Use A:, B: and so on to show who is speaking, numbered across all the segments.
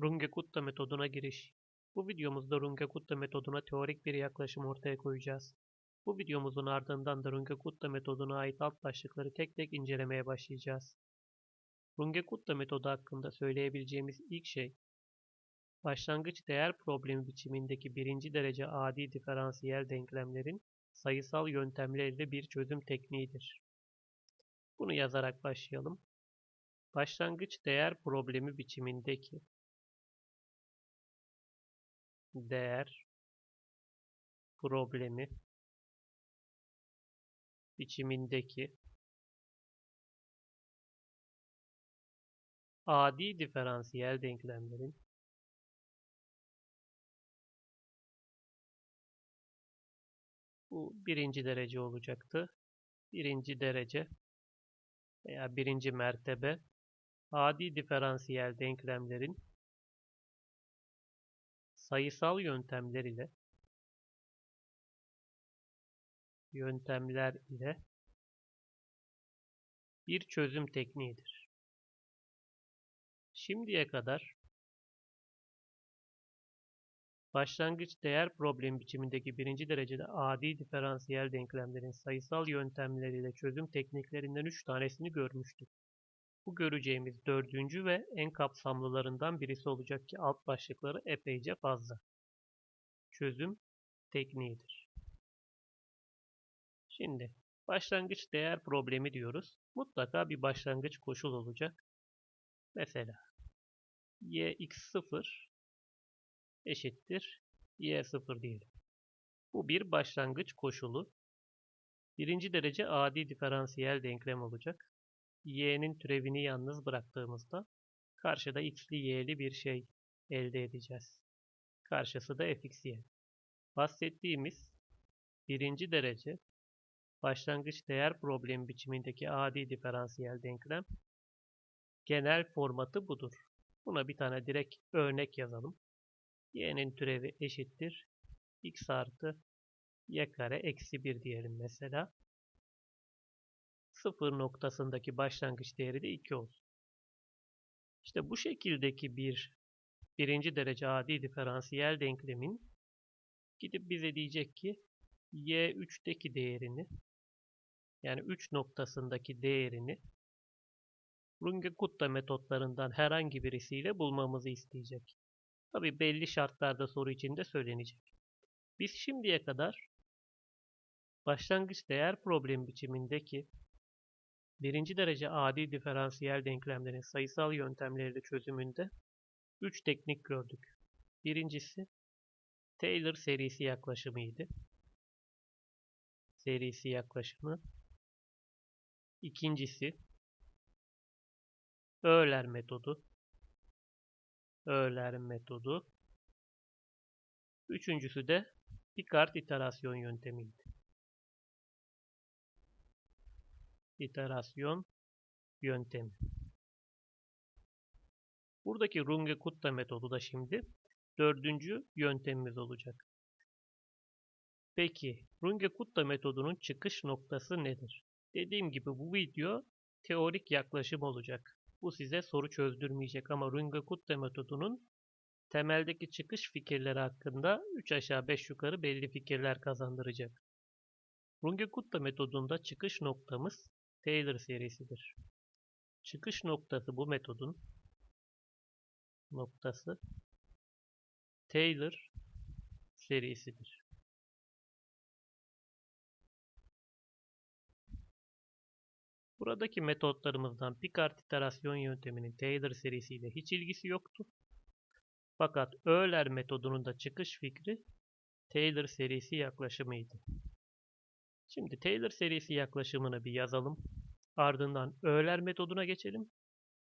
A: Runge-Kutta metoduna giriş. Bu videomuzda Runge-Kutta metoduna teorik bir yaklaşım ortaya koyacağız. Bu videomuzun ardından da Runge-Kutta metoduna ait alt başlıkları tek tek incelemeye başlayacağız. Runge-Kutta metodu hakkında söyleyebileceğimiz ilk şey, başlangıç değer problemi biçimindeki birinci derece adi diferansiyel denklemlerin sayısal yöntemleriyle bir çözüm tekniğidir. Bunu yazarak başlayalım. Başlangıç değer problemi biçimindeki değer problemi biçimindeki adi diferansiyel denklemlerin bu birinci derece olacaktı. Birinci derece veya birinci mertebe adi diferansiyel denklemlerin sayısal yöntemler ile yöntemler ile bir çözüm tekniğidir. Şimdiye kadar başlangıç değer problemi biçimindeki birinci derecede adi diferansiyel denklemlerin sayısal yöntemleriyle çözüm tekniklerinden üç tanesini görmüştük. Bu göreceğimiz dördüncü ve en kapsamlılarından birisi olacak ki alt başlıkları epeyce fazla. Çözüm tekniğidir. Şimdi başlangıç değer problemi diyoruz. Mutlaka bir başlangıç koşul olacak. Mesela y(x0) eşittir y0 diyelim. Bu bir başlangıç koşulu. Birinci derece adi diferansiyel denklem olacak y'nin türevini yalnız bıraktığımızda karşıda x'li y'li bir şey elde edeceğiz. Karşısı da fxy. Bahsettiğimiz birinci derece başlangıç değer problemi biçimindeki adi diferansiyel denklem genel formatı budur. Buna bir tane direkt örnek yazalım. y'nin türevi eşittir x artı y kare eksi 1 diyelim mesela. 0 noktasındaki başlangıç değeri de 2 olsun. İşte bu şekildeki bir birinci derece adi diferansiyel denklemin gidip bize diyecek ki y3'teki değerini yani 3 noktasındaki değerini Runge-Kutta metotlarından herhangi birisiyle bulmamızı isteyecek. Tabi belli şartlarda soru içinde söylenecek. Biz şimdiye kadar başlangıç değer problemi biçimindeki birinci derece adi diferansiyel denklemlerin sayısal yöntemleriyle çözümünde 3 teknik gördük. Birincisi Taylor serisi yaklaşımıydı. Serisi yaklaşımı. İkincisi Euler metodu. Euler metodu. Üçüncüsü de Picard iterasyon yöntemiydi. İterasyon yöntemi. Buradaki Runge-Kutta metodu da şimdi dördüncü yöntemimiz olacak. Peki Runge-Kutta metodunun çıkış noktası nedir? Dediğim gibi bu video teorik yaklaşım olacak. Bu size soru çözdürmeyecek ama Runge-Kutta metodunun temeldeki çıkış fikirleri hakkında 3 aşağı 5 yukarı belli fikirler kazandıracak. Runge-Kutta metodunda çıkış noktamız Taylor serisidir. Çıkış noktası bu metodun noktası Taylor serisidir. Buradaki metotlarımızdan Picard iterasyon yönteminin Taylor serisiyle hiç ilgisi yoktu. Fakat Euler metodunun da çıkış fikri Taylor serisi yaklaşımıydı. Şimdi Taylor serisi yaklaşımını bir yazalım. Ardından Euler metoduna geçelim.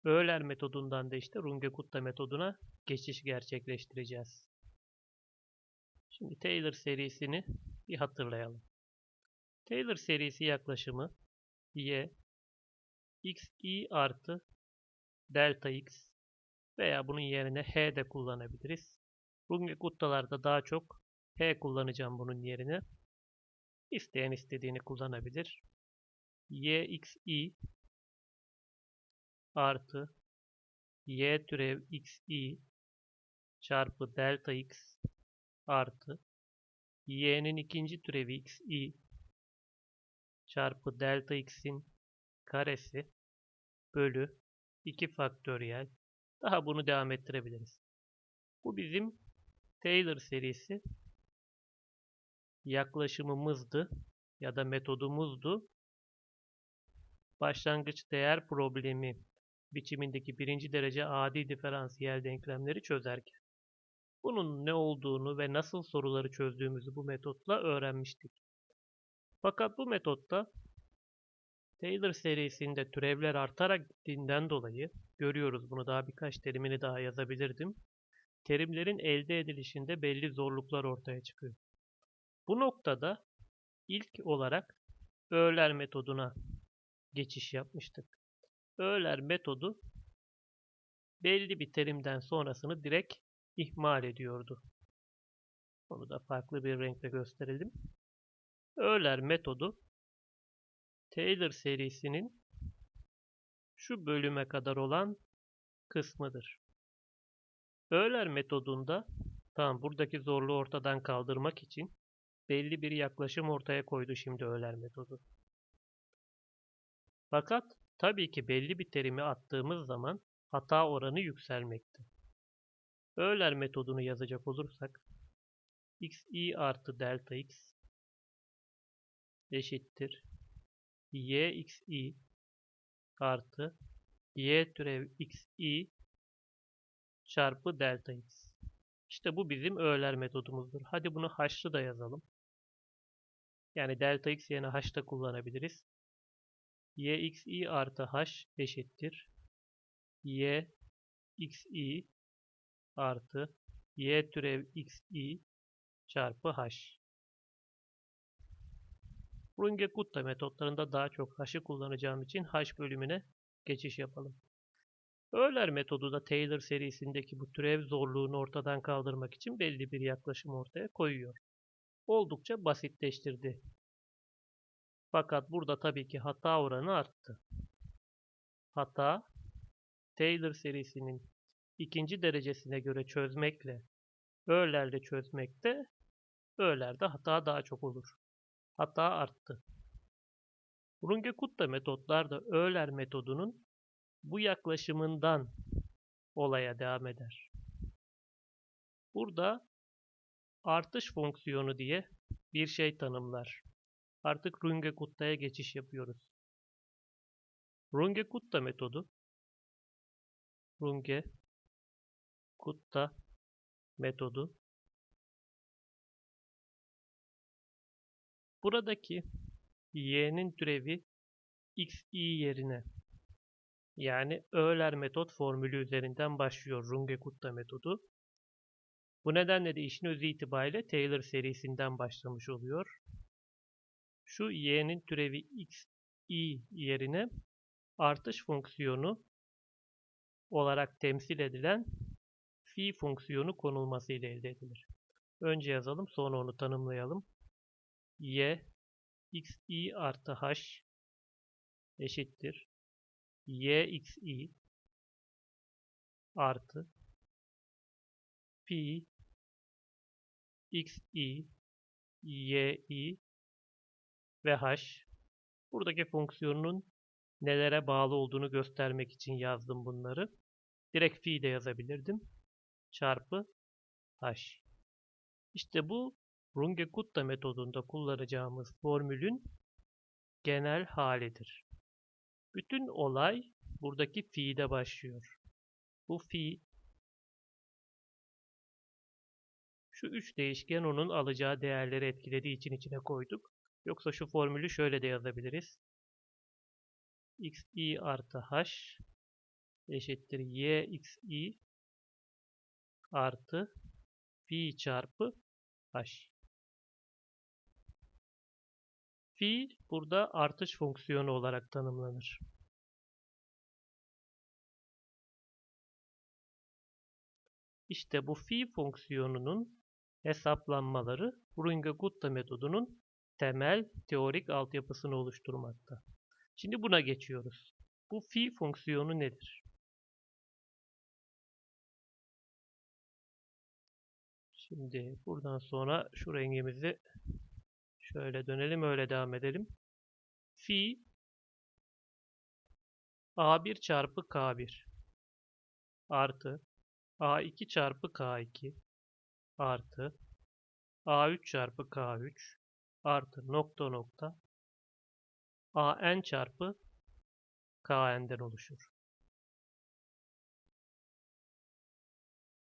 A: Euler metodundan da işte Runge-Kutta metoduna geçiş gerçekleştireceğiz. Şimdi Taylor serisini bir hatırlayalım. Taylor serisi yaklaşımı y xi artı delta x veya bunun yerine h de kullanabiliriz. Runge-Kuttalarda daha çok h kullanacağım bunun yerine. İsteyen istediğini kullanabilir. Yxi artı y türev xi çarpı delta x artı y'nin ikinci türevi xi çarpı delta x'in karesi bölü 2 faktöriyel. Daha bunu devam ettirebiliriz. Bu bizim Taylor serisi yaklaşımımızdı ya da metodumuzdu. Başlangıç değer problemi biçimindeki birinci derece adi diferansiyel denklemleri çözerken. Bunun ne olduğunu ve nasıl soruları çözdüğümüzü bu metotla öğrenmiştik. Fakat bu metotta Taylor serisinde türevler artarak gittiğinden dolayı görüyoruz bunu daha birkaç terimini daha yazabilirdim. Terimlerin elde edilişinde belli zorluklar ortaya çıkıyor. Bu noktada ilk olarak Euler metoduna geçiş yapmıştık. Euler metodu belli bir terimden sonrasını direkt ihmal ediyordu. Onu da farklı bir renkle gösterelim. Euler metodu Taylor serisinin şu bölüme kadar olan kısmıdır. Euler metodunda tamam buradaki zorluğu ortadan kaldırmak için belli bir yaklaşım ortaya koydu şimdi Euler metodu. Fakat tabii ki belli bir terimi attığımız zaman hata oranı yükselmekte. Euler metodunu yazacak olursak xi artı delta x eşittir yxi artı y türev xi çarpı delta x. İşte bu bizim Euler metodumuzdur. Hadi bunu haşlı da yazalım. Yani delta x yerine h da kullanabiliriz. Yxi artı h eşittir. y xi artı y türev xi çarpı h. Runge-Kutta metotlarında daha çok h'ı kullanacağım için h bölümüne geçiş yapalım. Euler metodu da Taylor serisindeki bu türev zorluğunu ortadan kaldırmak için belli bir yaklaşım ortaya koyuyor. Oldukça basitleştirdi. Fakat burada tabii ki hata oranı arttı. Hata Taylor serisinin ikinci derecesine göre çözmekle Euler'le çözmekte Euler'de hata daha çok olur. Hata arttı. Runge-Kutta metotlar da Euler metodunun bu yaklaşımından olaya devam eder. Burada artış fonksiyonu diye bir şey tanımlar. Artık Runge-Kutta'ya geçiş yapıyoruz. Runge-Kutta metodu Runge-Kutta metodu buradaki y'nin türevi xi yerine yani Euler metot formülü üzerinden başlıyor Runge-Kutta metodu. Bu nedenle de işin özü itibariyle Taylor serisinden başlamış oluyor. Şu y'nin türevi x i yerine artış fonksiyonu olarak temsil edilen phi fonksiyonu konulması ile elde edilir. Önce yazalım sonra onu tanımlayalım. y x i artı h eşittir yxi artı pi xi yi ve h buradaki fonksiyonun nelere bağlı olduğunu göstermek için yazdım bunları. Direkt fi de yazabilirdim. Çarpı h. İşte bu Runge-Kutta metodunda kullanacağımız formülün genel halidir. Bütün olay buradaki fi'de başlıyor. Bu fi şu üç değişken onun alacağı değerleri etkilediği için içine koyduk. Yoksa şu formülü şöyle de yazabiliriz. xi artı h eşittir yxi artı fi çarpı h. Fiil burada artış fonksiyonu olarak tanımlanır. İşte bu fi fonksiyonunun hesaplanmaları Runge-Kutta metodunun temel teorik altyapısını oluşturmakta. Şimdi buna geçiyoruz. Bu fi fonksiyonu nedir? Şimdi buradan sonra şu rengimizi şöyle dönelim öyle devam edelim. Fi A1 çarpı K1 artı A2 çarpı K2 artı A3 çarpı K3 artı nokta nokta AN çarpı KN'den oluşur.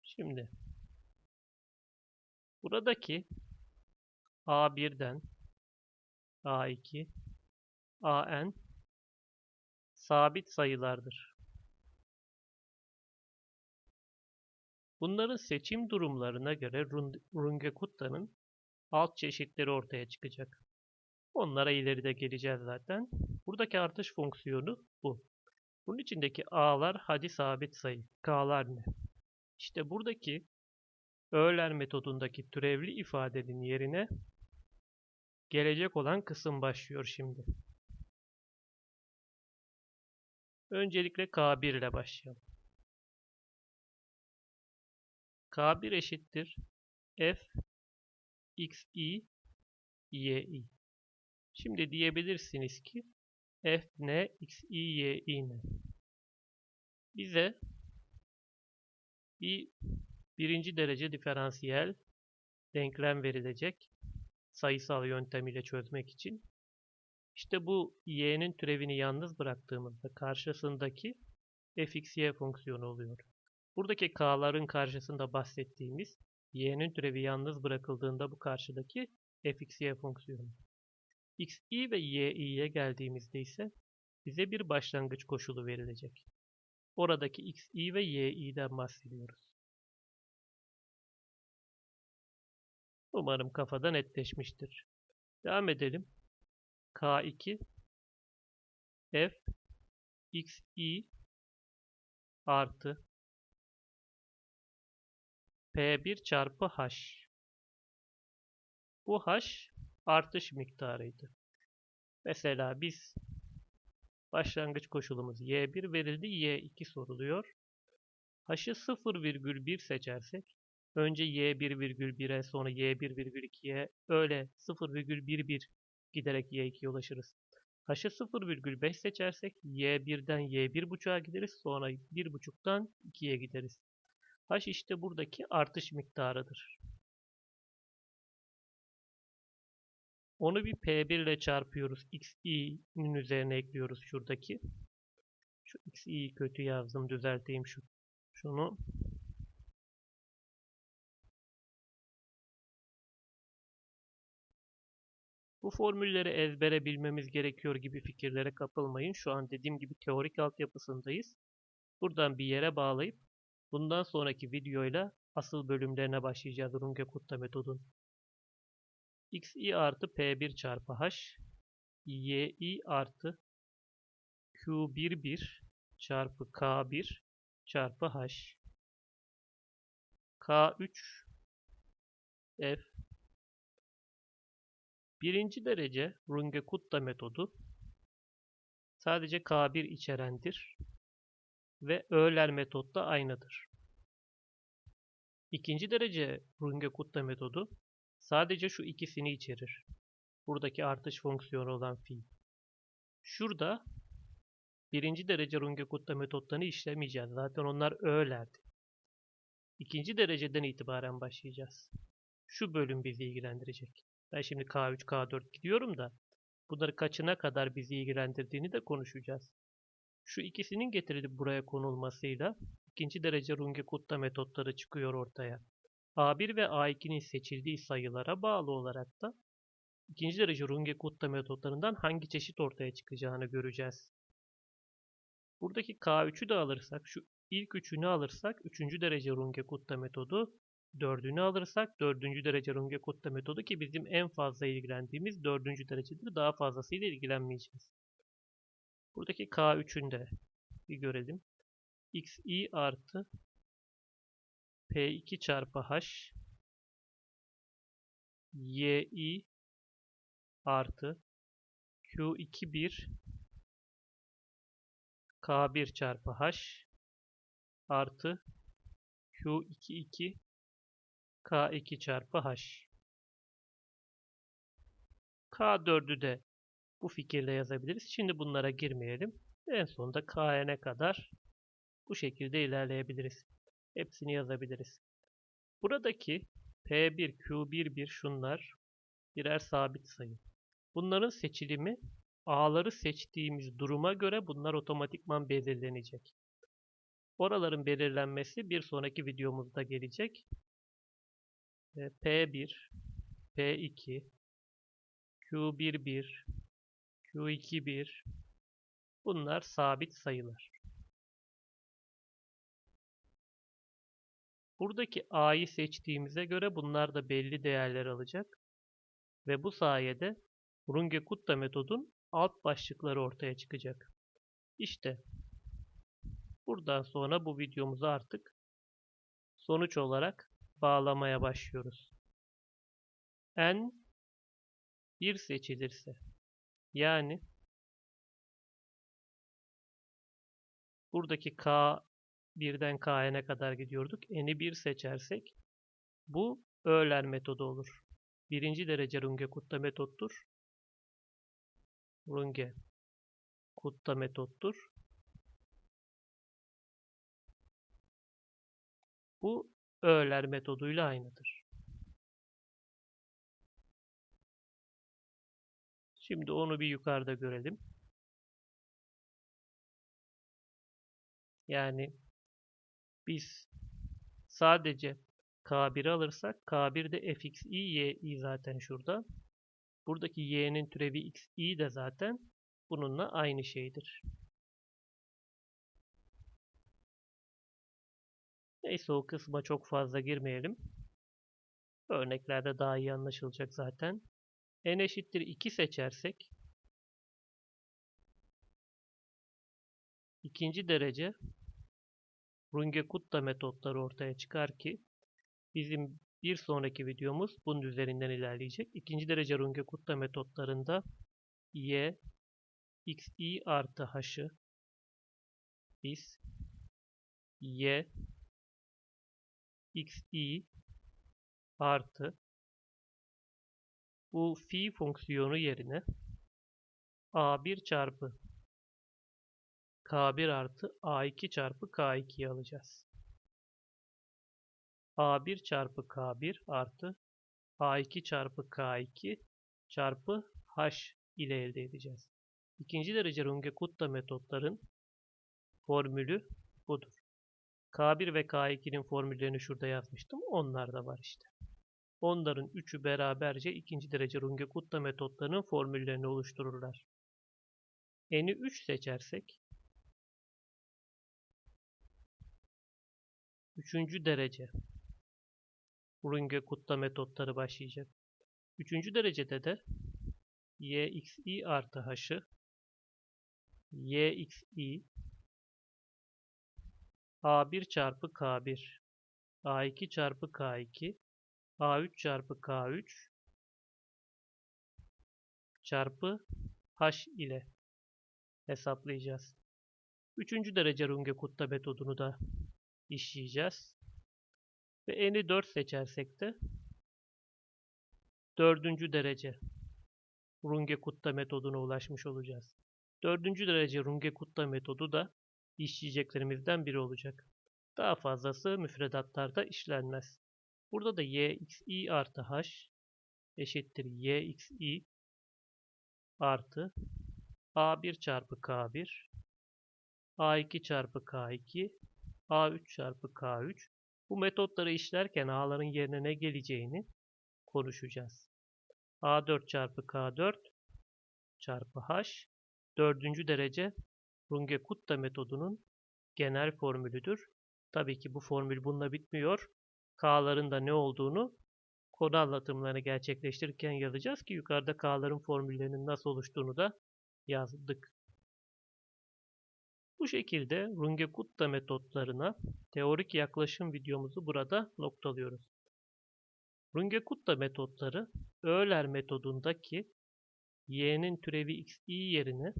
A: Şimdi buradaki A1'den A2 AN sabit sayılardır. Bunların seçim durumlarına göre Runge-Kutta'nın alt çeşitleri ortaya çıkacak. Onlara ileride geleceğiz zaten. Buradaki artış fonksiyonu bu. Bunun içindeki a'lar hadi sabit sayı. K'lar ne? İşte buradaki Euler metodundaki türevli ifadenin yerine gelecek olan kısım başlıyor şimdi. Öncelikle K1 ile başlayalım. K1 eşittir F xi yi. Şimdi diyebilirsiniz ki f ne, x, i, y, i? Bize bir birinci derece diferansiyel denklem verilecek sayısal yöntem ile çözmek için. İşte bu y'nin türevini yalnız bıraktığımızda karşısındaki fxy fonksiyonu oluyor. Buradaki k'ların karşısında bahsettiğimiz y'nin türevi yalnız bırakıldığında bu karşıdaki fxy fonksiyonu. xi ve yi'ye geldiğimizde ise bize bir başlangıç koşulu verilecek. Oradaki xi ve yi'den bahsediyoruz. Umarım kafada netleşmiştir. Devam edelim. K2 f xi artı P1 çarpı H. Bu H artış miktarıydı. Mesela biz başlangıç koşulumuz Y1 verildi, Y2 soruluyor. H'ı 0,1 seçersek önce Y1,1'e sonra Y1,2'ye öyle 0,11 giderek Y2'ye ulaşırız. H'ı 0,5 seçersek Y1'den Y1,5'a gideriz sonra 1,5'tan 2'ye gideriz. H işte buradaki artış miktarıdır. Onu bir P1 ile çarpıyoruz. XI'nin üzerine ekliyoruz şuradaki. Şu XI'yi kötü yazdım. Düzelteyim şu. Şunu. Bu formülleri ezbere bilmemiz gerekiyor gibi fikirlere kapılmayın. Şu an dediğim gibi teorik altyapısındayız. Buradan bir yere bağlayıp bundan sonraki videoyla asıl bölümlerine başlayacağız Runge-Kutta metodun. Xi artı p1 çarpı h yi artı q11 çarpı k1 çarpı h. K3 f. Birinci derece Runge-Kutta metodu sadece k1 içerendir ve Euler metot da aynıdır. İkinci derece Runge-Kutta metodu Sadece şu ikisini içerir. Buradaki artış fonksiyonu olan fi. Şurada birinci derece Runge-Kutta metotlarını işlemeyeceğiz. Zaten onlar öğlerdi. İkinci dereceden itibaren başlayacağız. Şu bölüm bizi ilgilendirecek. Ben şimdi K3, K4 gidiyorum da bunları kaçına kadar bizi ilgilendirdiğini de konuşacağız. Şu ikisinin getirilip buraya konulmasıyla ikinci derece Runge-Kutta metotları çıkıyor ortaya. A1 ve A2'nin seçildiği sayılara bağlı olarak da ikinci derece Runge-Kutta metotlarından hangi çeşit ortaya çıkacağını göreceğiz. Buradaki K3'ü de alırsak, şu ilk üçünü alırsak üçüncü derece Runge-Kutta metodu, dördünü alırsak dördüncü derece Runge-Kutta metodu ki bizim en fazla ilgilendiğimiz dördüncü derecedir. Daha fazlasıyla ilgilenmeyeceğiz. Buradaki K3'ünü de bir görelim. xi artı P2 çarpı H yi artı Q2 1 K1 çarpı H artı Q2 2 K2 çarpı H. K4'ü de bu fikirle yazabiliriz. Şimdi bunlara girmeyelim. En sonunda Kn'e kadar bu şekilde ilerleyebiliriz. Hepsini yazabiliriz. Buradaki P1, Q11 şunlar birer sabit sayı. Bunların seçilimi A'ları seçtiğimiz duruma göre bunlar otomatikman belirlenecek. Oraların belirlenmesi bir sonraki videomuzda gelecek. E, P1, P2, Q11, Q21 bunlar sabit sayılar. Buradaki A'yı seçtiğimize göre bunlar da belli değerler alacak. Ve bu sayede Runge-Kutta metodun alt başlıkları ortaya çıkacak. İşte buradan sonra bu videomuzu artık sonuç olarak bağlamaya başlıyoruz. N 1 seçilirse yani buradaki K birden K'ye kadar gidiyorduk. N'i 1 seçersek bu Euler metodu olur. Birinci derece Runge-Kutta metottur. Runge Kutta metottur. Bu Euler metoduyla aynıdır. Şimdi onu bir yukarıda görelim. Yani biz sadece K1'i alırsak K1'de fxi yi zaten şurada. Buradaki y'nin türevi xi de zaten bununla aynı şeydir. Neyse o kısma çok fazla girmeyelim. Örneklerde daha iyi anlaşılacak zaten. N eşittir 2 seçersek ikinci derece Runge-Kutta metotları ortaya çıkar ki bizim bir sonraki videomuz bunun üzerinden ilerleyecek. İkinci derece Runge-Kutta metotlarında y xi artı h'ı biz y xi artı bu fi fonksiyonu yerine a1 çarpı k1 artı a2 çarpı k2'yi alacağız. a1 çarpı k1 artı a2 çarpı k2 çarpı h ile elde edeceğiz. İkinci derece Runge-Kutta metotların formülü budur. K1 ve K2'nin formüllerini şurada yazmıştım. Onlar da var işte. Onların üçü beraberce ikinci derece Runge-Kutta metotlarının formüllerini oluştururlar. N'i 3 seçersek üçüncü derece Runge-Kutta metotları başlayacak. Üçüncü derecede de yxi artı h'ı yxi a1 çarpı k1 a2 çarpı k2 a3 çarpı k3 çarpı h ile hesaplayacağız. Üçüncü derece Runge-Kutta metodunu da işleyeceğiz. Ve n'i 4 seçersek de dördüncü derece Runge-Kutta metoduna ulaşmış olacağız. Dördüncü derece Runge-Kutta metodu da işleyeceklerimizden biri olacak. Daha fazlası müfredatlarda işlenmez. Burada da yxi artı h eşittir yxi artı a1 çarpı k1 a2 çarpı k2 a3 çarpı k3 bu metotları işlerken a'ların yerine ne geleceğini konuşacağız. a4 çarpı k4 çarpı h dördüncü derece Runge-Kutta metodunun genel formülüdür. Tabii ki bu formül bununla bitmiyor. K'ların da ne olduğunu konu anlatımlarını gerçekleştirirken yazacağız ki yukarıda K'ların formüllerinin nasıl oluştuğunu da yazdık. Bu şekilde Runge-Kutta metotlarına teorik yaklaşım videomuzu burada noktalıyoruz. Runge-Kutta metotları Euler metodundaki y'nin türevi xi yerine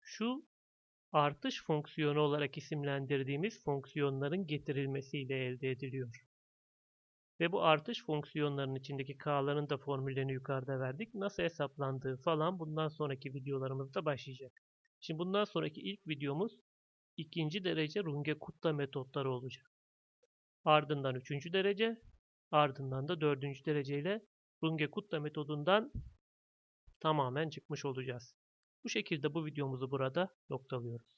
A: şu artış fonksiyonu olarak isimlendirdiğimiz fonksiyonların getirilmesiyle elde ediliyor. Ve bu artış fonksiyonlarının içindeki k'ların da formüllerini yukarıda verdik. Nasıl hesaplandığı falan bundan sonraki videolarımızda başlayacak. Şimdi bundan sonraki ilk videomuz ikinci derece Runge-Kutta metotları olacak. Ardından üçüncü derece, ardından da dördüncü dereceyle Runge-Kutta metodundan tamamen çıkmış olacağız. Bu şekilde bu videomuzu burada noktalıyoruz.